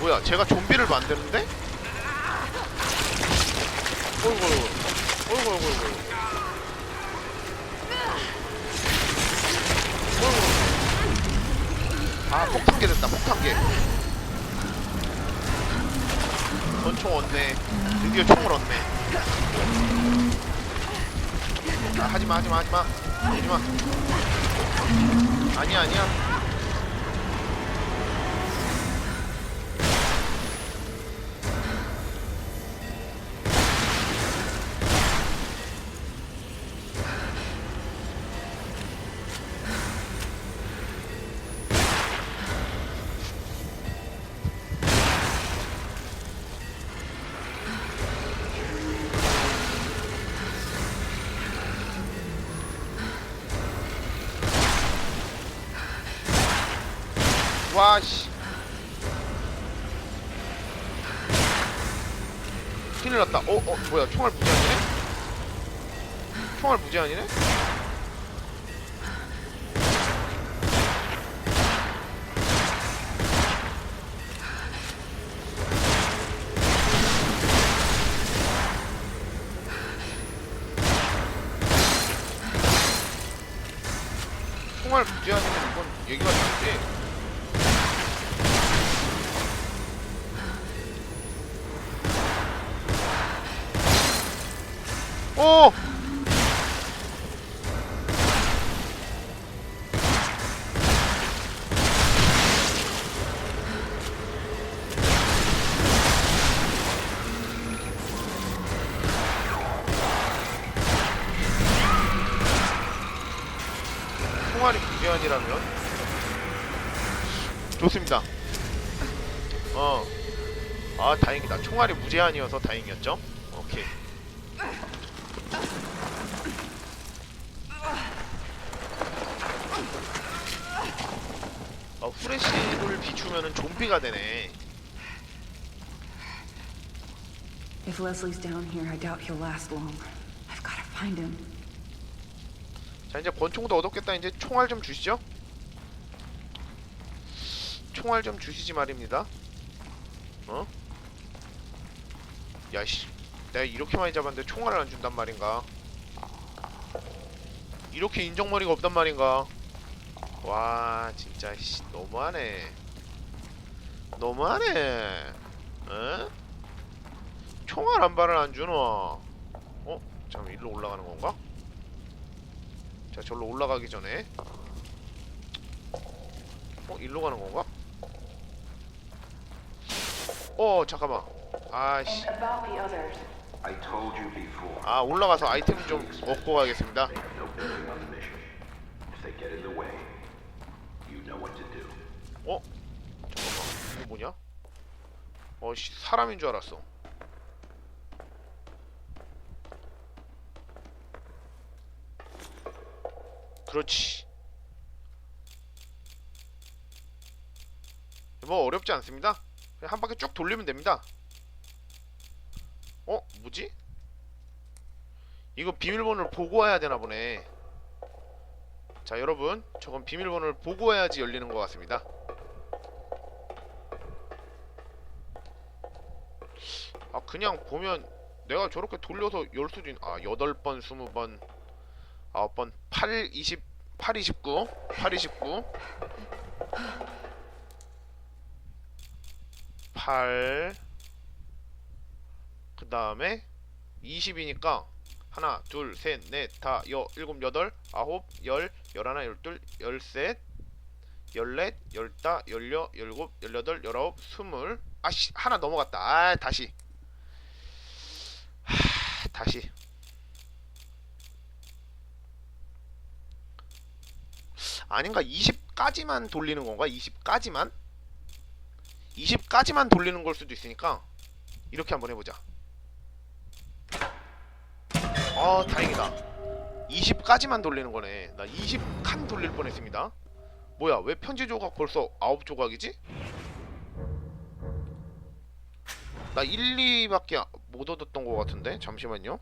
뭐야 제가 좀비를 만드는데? 어이구 어이구 어이구 어이구 어이구 아 폭탄계 됐다 폭탄계. 권총 얻네. 드디어 총을 얻네. 아, 하지마 하지마 하지마. 하지마. 아니야 아니야 와씨 큰일 났다 어? 어? 뭐야 총알 무제한이네? 총알 무제한이네? 좋습니다. 어. 아 다행이다. 총알이 무제한이어서 다행이었죠. 오케이. 어, 후레쉬를 비추면은 좀비가 되네. If Leslie's down here, I doubt he'll last long. I've got to find him. 자 이제 권총도 얻었겠다. 이제 총알 좀 주시죠. 총알 좀 주시지 말입니다. 어? 야씨, 내가 이렇게 많이 잡았는데 총알을 안 준단 말인가? 이렇게 인정머리가 없단 말인가? 와 진짜 씨 너무하네. 너무하네. 어? 총알 한 발을 안 주노. 어? 잠깐 일로 올라가는 건가? 자, 절로 올라가기 전에 어? 일로 가는 건가? 어, 잠깐만. 아씨. 아, 올라가서 아이템 좀 얻고 가겠습니다. 어? 잠깐만. 이거 뭐냐? 어씨, 사람인 줄 알았어. 그렇지. 뭐 어렵지 않습니다. 그냥 한 바퀴 쭉 돌리면 됩니다. 어? 뭐지? 이거 비밀번호를 보고 와야 되나 보네. 자, 여러분, 저건 비밀번호를 보고 와야지 열리는 것 같습니다. 아 그냥 보면 내가 저렇게 돌려서 열 수도 있... 아 8번 20번 9번 8 20 8 29 8 29 8그 다음에 20이니까 하나 둘 셋 넷 다 여 일곱 여덟 아홉 열 열하나 열둘 열셋 열넷 열다 열여 열곱 열여덟 열아홉 스물. 아씨 하나 넘어갔다. 아 다시. 하, 다시. 아닌가? 20까지만 돌리는 건가? 20까지만 20까지만 돌리는 걸 수도 있으니까 이렇게 한번 해보자. 어 다행이다. 20까지만 돌리는 거네. 나 20칸 돌릴 뻔했습니다. 뭐야 왜 편지 조각 벌써 9조각이지? 나 1, 2밖에 못 얻었던 것 같은데? 잠시만요.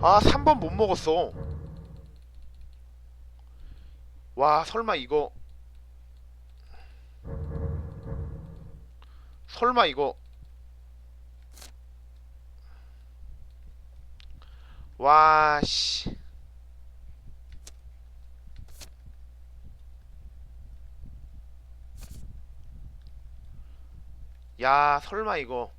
아 3번 못 먹었어. 와 설마 이거 설마 이거 와 씨. 야 설마 이거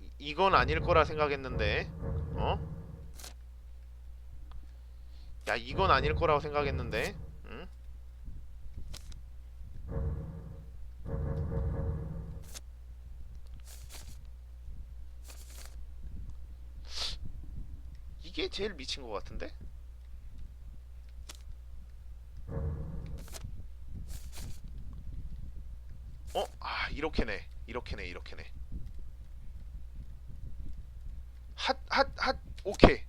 이- 이건 아닐 거라 생각했는데 어? 야 이건 아닐 거라고 생각했는데 응? 이게 제일 미친 것 같은데? 어? 아 이렇게네 이렇게네 이렇게네 핫 핫 핫 오케이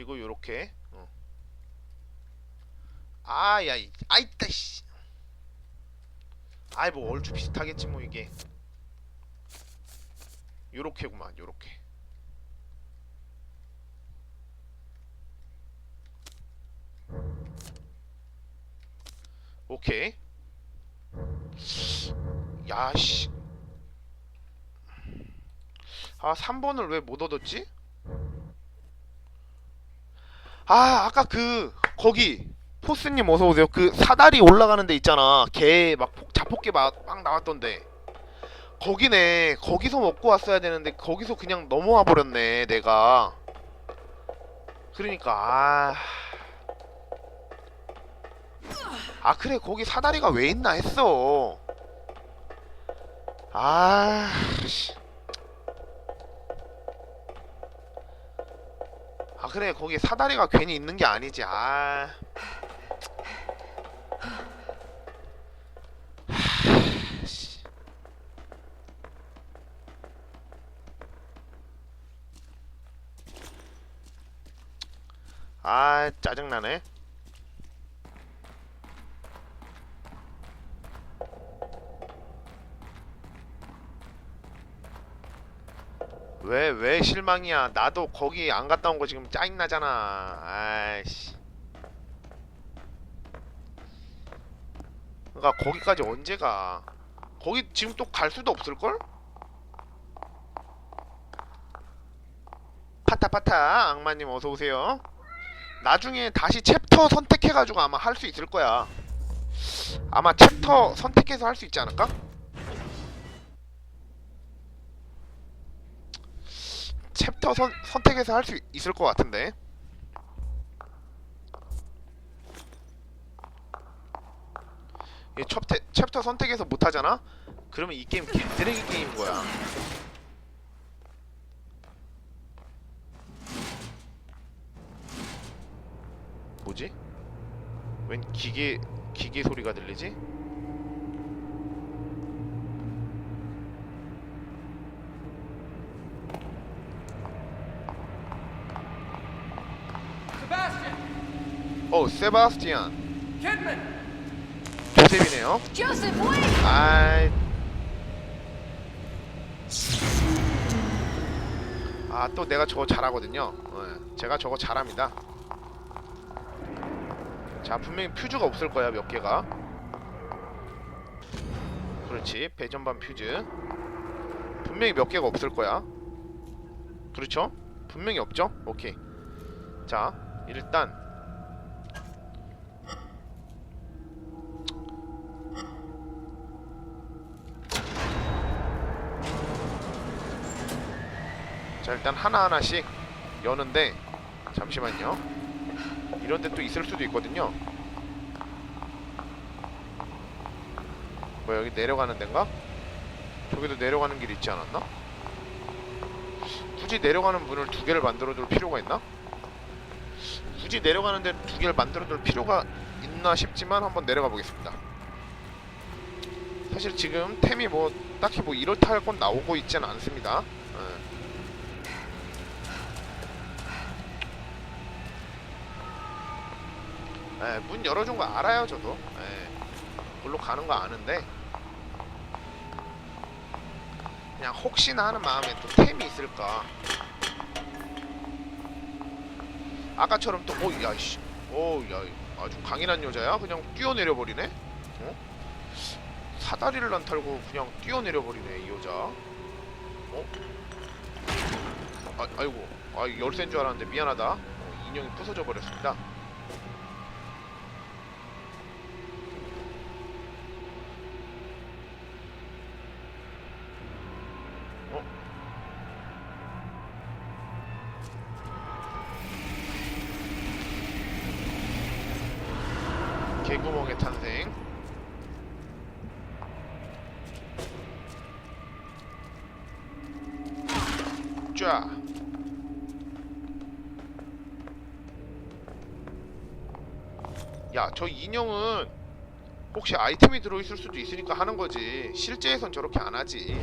그리고 요렇게 어. 아야 아이따 씨. 아이 뭐 얼추 비슷하겠지 뭐 이게. 요렇게구만 요렇게. 오케이. 야씨. 아 3번을 왜 못 얻었지? 아 아까 그 거기 포스님 어서 오세요. 그 사다리 올라가는 데 있잖아. 개 막 자폭개 막, 막 나왔던데. 거기네. 거기서 먹고 왔어야 되는데 거기서 그냥 넘어와 버렸네. 내가. 그러니까 아. 아 그래 거기 사다리가 왜 있나 했어. 아. 씨. 아 그래 거기 사다리가 괜히 있는 게 아니지. 아. 씨. 아 짜증나네 왜 왜 실망이야? 나도 거기 안 갔다 온 거 지금 짜증나잖아. 아이씨. 그러니까 거기까지 언제 가? 거기 지금 또 갈 수도 없을걸? 파타파타. 악마님 어서오세요. 나중에 다시 챕터 선택해가지고 아마 할 수 있을 거야. 아마 챕터 선택해서 할 수 있지 않을까? 챕터 선, 선택해서 할 수 있을 것 같은데 이 챕터, 챕터 선택해서 못하잖아? 그러면 이 게임 개 쓰레기 게임인 거야 뭐지? 웬 기계 기계 소리가 들리지? Sebastian! 어 세바스티안 Kidman! 조셉이네요 Joseph, wait! 아이 아 또 내가 저거 잘하거든요 예, 제가 저거 잘합니다 자 분명히 퓨즈가 없을 거야 몇 개가 그렇지 배전반 퓨즈 분명히 몇 개가 없을 거야 그렇죠? 분명히 없죠? 오케이 자 일단 자 일단 하나하나씩 여는데 잠시만요 이런 데 또 있을 수도 있거든요 뭐 여기 내려가는 데인가? 저기도 내려가는 길 있지 않았나? 굳이 내려가는 문을 두 개를 만들어 둘 필요가 있나? 굳이 내려가는 데 두 개를 만들어 둘 필요가 있나 싶지만 한번 내려가 보겠습니다. 사실 지금 템이 뭐 딱히 뭐 이렇다 할 건 나오고 있지는 않습니다. 예. 예, 문 열어준 거 알아요 저도. 예. 절로 가는 거 아는데. 그냥 혹시나 하는 마음에 또 템이 있을까 아까처럼 또 오 야씨. 오야 아주 강인한 여자야? 그냥 뛰어내려 버리네? 어? 사다리를 안 탈고 그냥 뛰어내려 버리네 이 여자. 어? 아, 아이고. 아 열쇠인 줄 알았는데 미안하다. 어, 인형이 부서져 버렸습니다 어? 개구멍의 탄생 쫙 야, 저 인형은 혹시 아이템이 들어있을 수도 있으니까 하는 거지. 실제에선 저렇게 안 하지.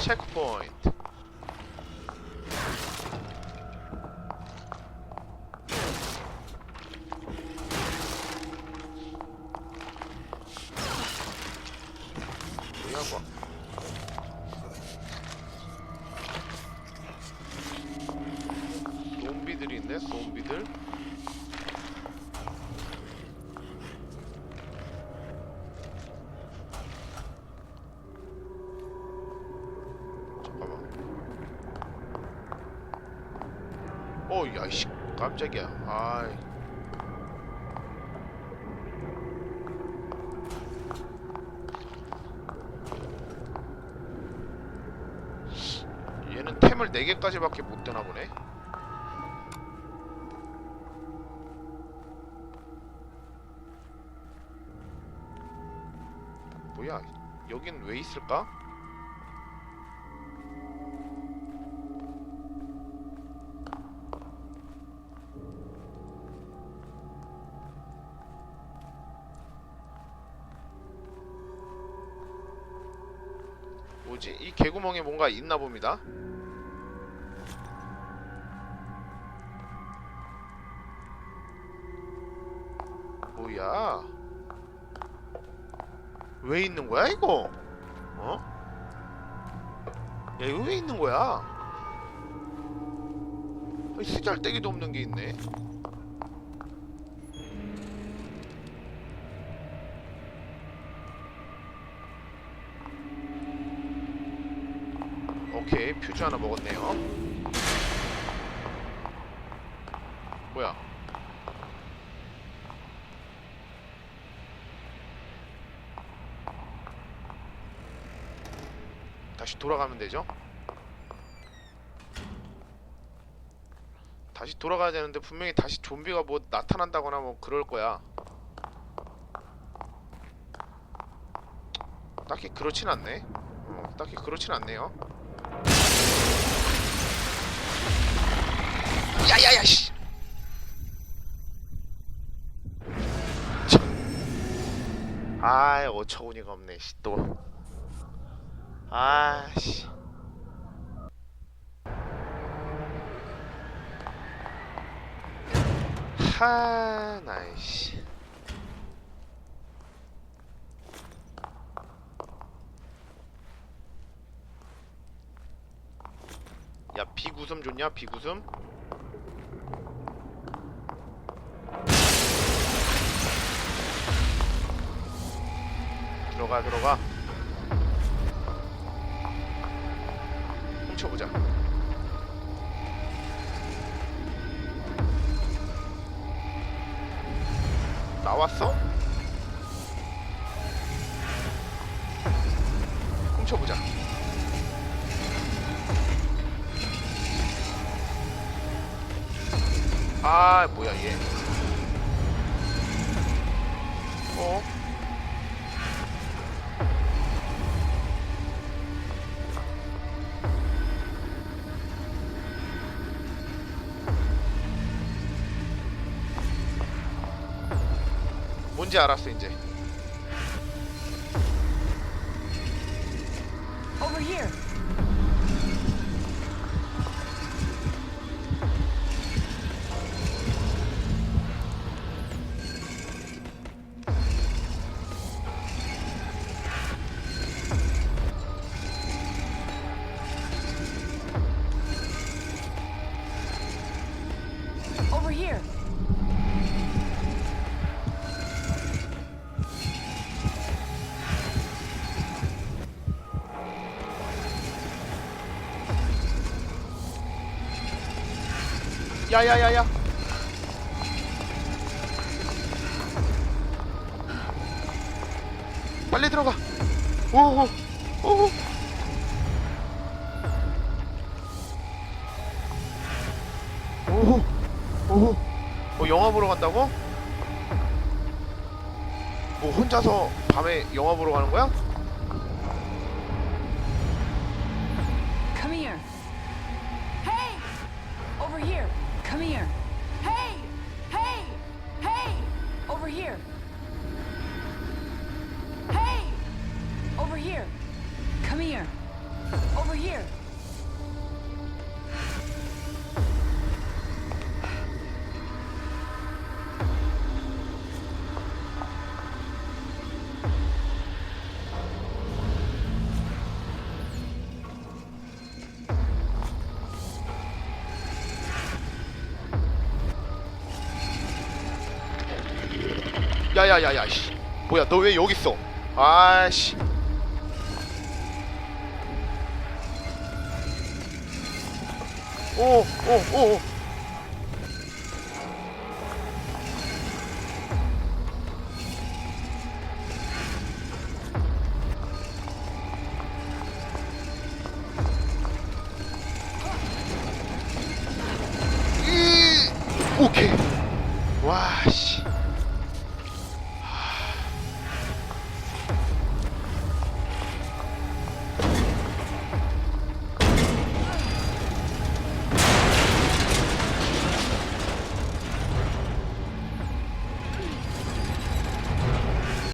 체크포인트. 뭐. 좀비들이 있네, 좀비들. 잠깐만. 어, 야, 씨, 깜짝이야. 아이. 얘는 템을 4개까지밖에 못 되나 보네. 뭐야? 여긴 왜 있을까? 뭐지? 이 개구멍에 뭔가 있나 봅니다. 뭐야? 왜 있는 거야 이거? 어? 야 이거 왜 있는 거야? 아니, 쓰잘데기도 없는 게 있네. 오케이 퓨즈 하나 먹었네요. 뭐야? 다시 돌아가면 되죠? 다시 돌아가야 되는데 분명히 다시 좀비가 뭐 나타난다거나 뭐 그럴 거야. 딱히 그렇진 않네. 어, 딱히 그렇진 않네요. 야야야 씨. 참. 아이 어처구니가 없네 씨 또. 아씨. 하, 나이씨. 야, 비구슴 좋냐? 비구슴? 들어가, 들어가. 쳐보자. 나왔어? 뭔지 알았어 이제. 야야야야 빨리 들어가 오오 오 오, 오, 어, 영화 보러 간다고? 뭐 혼자서 밤에 영화 보러 가는 거야? Come here. 야야야야 씨 뭐야 너 왜 여기 있어 아씨 오오오 오케